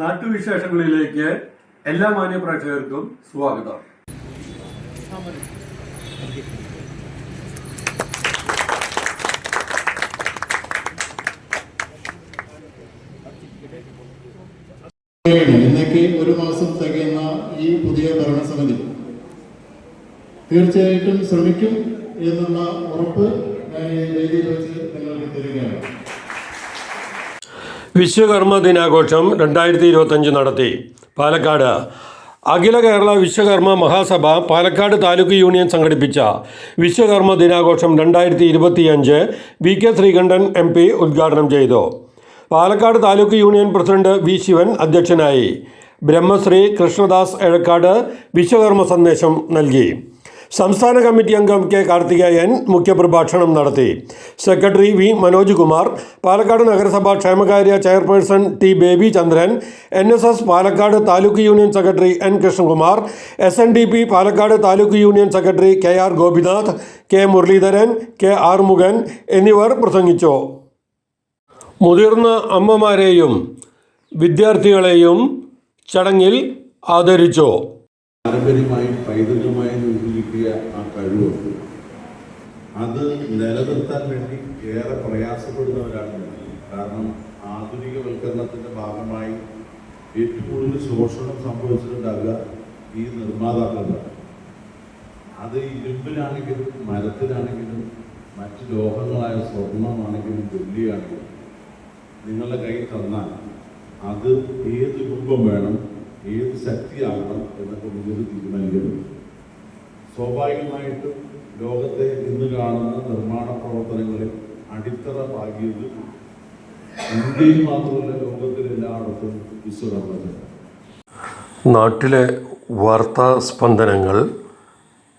നാട്ടുവിശേഷങ്ങളിലേക്ക് എല്ലാ മാന്യപ്രേക്ഷകർക്കും സ്വാഗതം. ഇന്നേക്ക് ഒരു മാസം തികയുന്ന ഈ പുതിയ ഭരണസമിതി തീർച്ചയായിട്ടും ശ്രമിക്കും എന്നുള്ള ഉറപ്പ് ഞാൻ ഈ വേദിയിൽ വെച്ച് നിങ്ങൾക്ക് തരികയാണ്. വിശ്വകർമ്മ ദിനാഘോഷം രണ്ടായിരത്തി ഇരുപത്തഞ്ച് നടത്തി. പാലക്കാട്. അഖില കേരള വിശ്വകർമ്മ മഹാസഭ പാലക്കാട് താലൂക്ക് യൂണിയൻ സംഘടിപ്പിച്ച വിശ്വകർമ്മ ദിനാഘോഷം രണ്ടായിരത്തി ഇരുപത്തിയഞ്ച് V K Sreekandan M P ഉദ്ഘാടനം ചെയ്തു. Palakkad taluk union president V Sivan അധ്യക്ഷനായി. ബ്രഹ്മശ്രീ കൃഷ്ണദാസ് എഴക്കാട് വിശ്വകർമ്മ സന്ദേശം നൽകി. സംസ്ഥാന കമ്മിറ്റി അംഗം കെ കാർത്തികേയൻ മുഖ്യപ്രഭാഷണം നടത്തി. സെക്രട്ടറി വി മനോജ് കുമാർ പാലക്കാട് നഗരസഭാ ക്ഷേമകാര്യ chairperson T Baby Chandran N S S Palakkad taluk union secretary N Krishnakumar S N D P Palakkad taluk union secretary K R Gopinath K Muraleedharan K Arumukhan എന്നിവർ പ്രസംഗിച്ചു. മുതിർന്ന അമ്മമാരെയും വിദ്യാർത്ഥികളെയും ചടങ്ങിൽ ആദരിച്ചു. പാരമ്പര്യമായും പൈതൃകമായും കിട്ടിയ ആ കഴിവ്. അത് നിലനിർത്താൻ വേണ്ടി ഏറെ പ്രയാസപ്പെടുന്നവരാണ്. കാരണം ആധുനികവൽക്കരണത്തിന്റെ ഭാഗമായി ഏറ്റവും കൂടുതൽ ശോഷണം സംഭവിച്ചിട്ടുണ്ടാകുക ഈ നിർമ്മാതാക്കളാണ് അത് ഇരുമ്പിലാണെങ്കിലും മരത്തിലാണെങ്കിലും മറ്റ് ലോഹങ്ങളായ സ്വർണമാണെങ്കിലും വെള്ളിയാണെങ്കിലും നിങ്ങളുടെ കയ്യിൽ തന്നാൽ അത് ഏത് രൂപം വേണം ഏത് ശക്തിയാകണം എന്നൊക്കെ മുന്നിൽ തീരുമാനിക്കുന്നു സ്വാഭാവികമായിട്ടും ലോകത്തെ ഇന്ന് കാണുന്ന നിർമ്മാണ പ്രവർത്തനങ്ങളിൽ അടിത്തറ പാകിയത് ഇന്ത്യയിൽ മാത്രമല്ല ലോകത്തിലെല്ലായിടത്തും വിശ്വകർമ്മ നാട്ടിലെ വാർത്താ സ്പന്ദനങ്ങൾ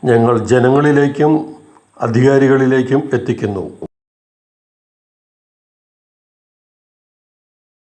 ഞങ്ങൾ ജനങ്ങളിലേക്കും അധികാരികളിലേക്കും എത്തിക്കുന്നു.